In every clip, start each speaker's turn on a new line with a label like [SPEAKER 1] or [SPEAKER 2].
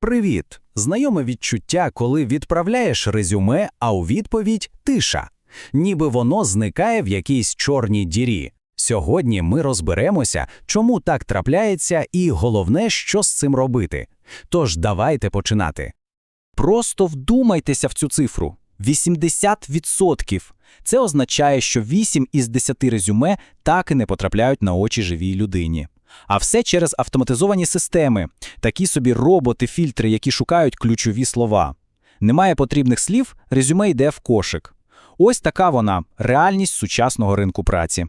[SPEAKER 1] Привіт! Знайоме відчуття, коли відправляєш резюме, а у відповідь тиша. Ніби воно зникає в якійсь чорній дірі. Сьогодні ми розберемося, чому так трапляється, і головне, що з цим робити. Тож давайте починати. Просто вдумайтеся в цю цифру. 80%. Це означає, що 8 із 10 резюме так і не потрапляють на очі живій людині. А все через автоматизовані системи, такі собі роботи-фільтри, які шукають ключові слова. Немає потрібних слів, резюме йде в кошик. Ось така вона реальність сучасного ринку праці.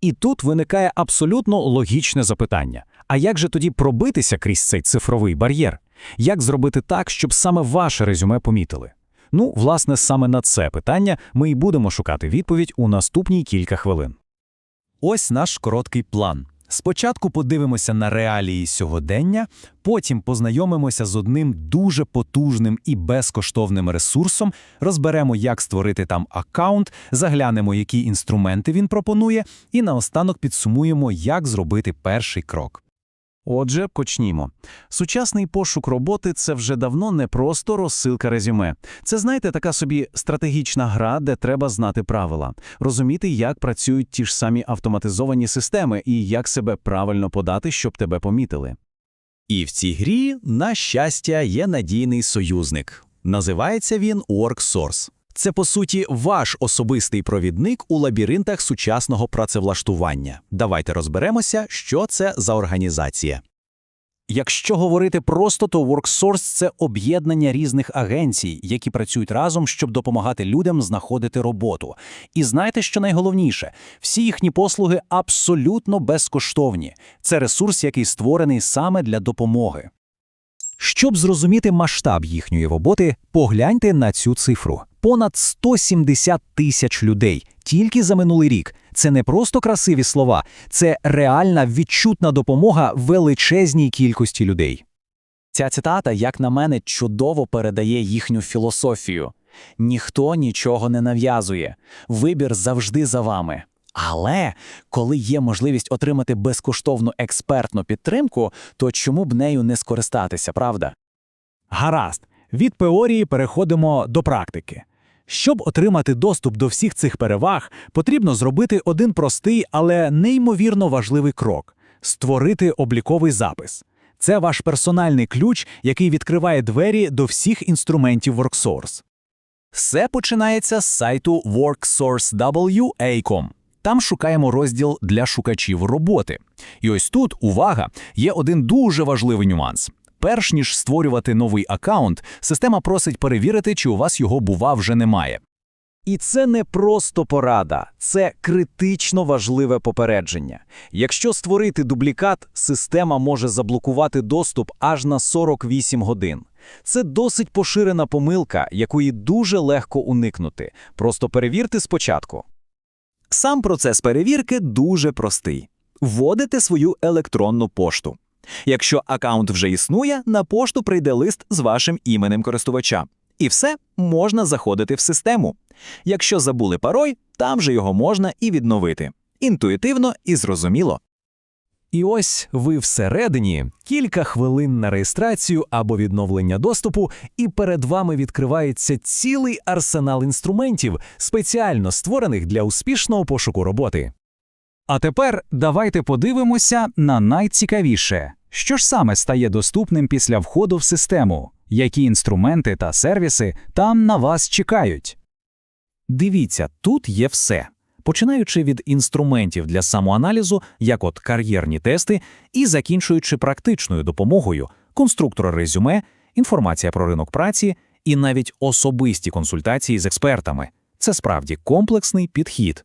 [SPEAKER 1] І тут виникає абсолютно логічне запитання: а як же тоді пробитися крізь цей цифровий бар'єр? Як зробити так, щоб саме ваше резюме помітили? Ну, власне, саме на це питання ми і будемо шукати відповідь у наступні кілька хвилин. Ось наш короткий план. Спочатку подивимося на реалії сьогодення, потім познайомимося з одним дуже потужним і безкоштовним ресурсом, розберемо, як створити там аккаунт, заглянемо, які інструменти він пропонує, і наостанок підсумуємо, як зробити перший крок. Отже, почнімо. Сучасний пошук роботи це вже давно не просто розсилка резюме. Це, знаєте, така собі стратегічна гра, де треба знати правила, розуміти, як працюють ті ж самі автоматизовані системи і як себе правильно подати, щоб тебе помітили. І в цій грі, на щастя, є надійний союзник. Називається він WorkSource. Це, по суті, ваш особистий провідник у лабіринтах сучасного працевлаштування. Давайте розберемося, що це за організація. Якщо говорити просто, то WorkSource – це об'єднання різних агенцій, які працюють разом, щоб допомагати людям знаходити роботу. І знаєте, що найголовніше? Всі їхні послуги абсолютно безкоштовні. Це ресурс, який створений саме для допомоги. Щоб зрозуміти масштаб їхньої роботи, погляньте на цю цифру. Понад 170 тисяч людей тільки за минулий рік. Це не просто красиві слова, це реальна відчутна допомога величезній кількості людей. Ця цитата, як на мене, чудово передає їхню філософію. Ніхто нічого не нав'язує, вибір завжди за вами. Але коли є можливість отримати безкоштовну експертну підтримку, то чому б нею не скористатися, правда? Гаразд, від теорії переходимо до практики. Щоб отримати доступ до всіх цих переваг, потрібно зробити один простий, але неймовірно важливий крок створити обліковий запис. Це ваш персональний ключ, який відкриває двері до всіх інструментів WorkSource. Все починається з сайту WorkSourceWA.com. Там шукаємо розділ для шукачів роботи. І ось тут, увага, є один дуже важливий нюанс. Перш ніж створювати новий аккаунт, система просить перевірити, чи у вас його бува вже немає. І це не просто порада, це критично важливе попередження. Якщо створити дублікат, система може заблокувати доступ аж на 48 годин. Це досить поширена помилка, якої дуже легко уникнути. Просто перевірте спочатку. Сам процес перевірки дуже простий. Вводите свою електронну пошту. Якщо аккаунт вже існує, на пошту прийде лист з вашим іменем користувача. І все можна заходити в систему. Якщо забули пароль, там же його можна і відновити. Інтуїтивно і зрозуміло. І ось ви всередині кілька хвилин на реєстрацію або відновлення доступу, і перед вами відкривається цілий арсенал інструментів, спеціально створених для успішного пошуку роботи. А тепер давайте подивимося на найцікавіше, що ж саме стає доступним після входу в систему, які інструменти та сервіси там на вас чекають. Дивіться, тут є все. Починаючи від інструментів для самоаналізу, як от кар'єрні тести, і закінчуючи практичною допомогою конструктора резюме, інформація про ринок праці і навіть особисті консультації з експертами. Це справді комплексний підхід.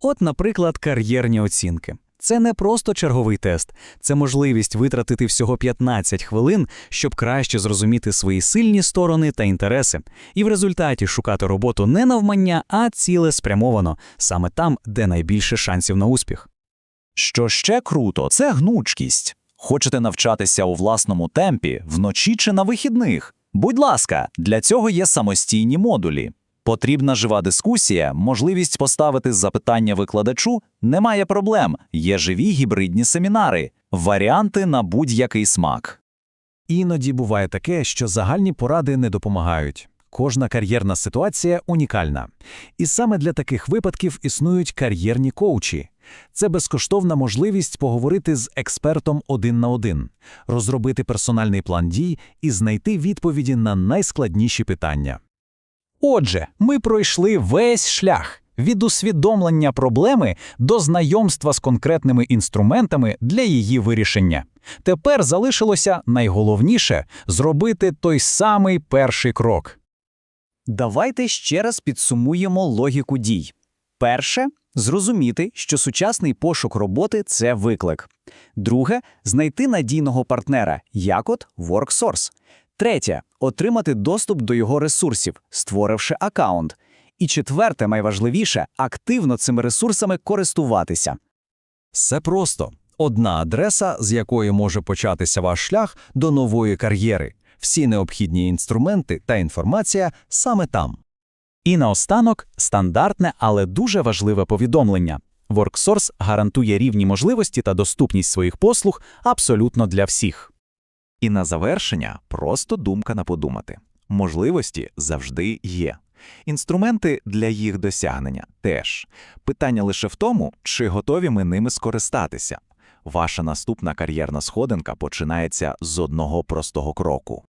[SPEAKER 1] От, наприклад, кар'єрні оцінки. Це не просто черговий тест, це можливість витратити всього 15 хвилин, щоб краще зрозуміти свої сильні сторони та інтереси, і в результаті шукати роботу не навмання, а цілеспрямовано, саме там, де найбільше шансів на успіх. Що ще круто, це гнучкість. Хочете навчатися у власному темпі вночі чи на вихідних? Будь ласка, для цього є самостійні модулі. Потрібна жива дискусія, можливість поставити запитання викладачу немає проблем. Є живі гібридні семінари, варіанти на будь-який смак. Іноді буває таке, що загальні поради не допомагають. Кожна кар'єрна ситуація унікальна. І саме для таких випадків існують кар'єрні коучі. Це безкоштовна можливість поговорити з експертом один на один, розробити персональний план дій і знайти відповіді на найскладніші питання.
[SPEAKER 2] Отже, ми пройшли весь шлях від усвідомлення проблеми до знайомства з конкретними інструментами для її вирішення. Тепер залишилося найголовніше зробити той самий перший крок.
[SPEAKER 3] Давайте ще раз підсумуємо логіку дій. Перше зрозуміти, що сучасний пошук роботи це виклик. Друге знайти надійного партнера, як от WorkSource. Третє отримати доступ до його ресурсів, створивши аккаунт. І четверте, найважливіше активно цими ресурсами користуватися.
[SPEAKER 1] Все просто. Одна адреса, з якої може початися ваш шлях до нової кар'єри. Всі необхідні інструменти та інформація саме там.
[SPEAKER 2] І наостанок стандартне, але дуже важливе повідомлення. WorkSource гарантує рівні можливості та доступність своїх послуг абсолютно для всіх.
[SPEAKER 4] І на завершення просто думка на подумати. Можливості завжди є. Інструменти для їх досягнення теж. Питання лише в тому, чи готові ми ними скористатися. Ваша наступна кар'єрна сходинка починається з одного простого кроку.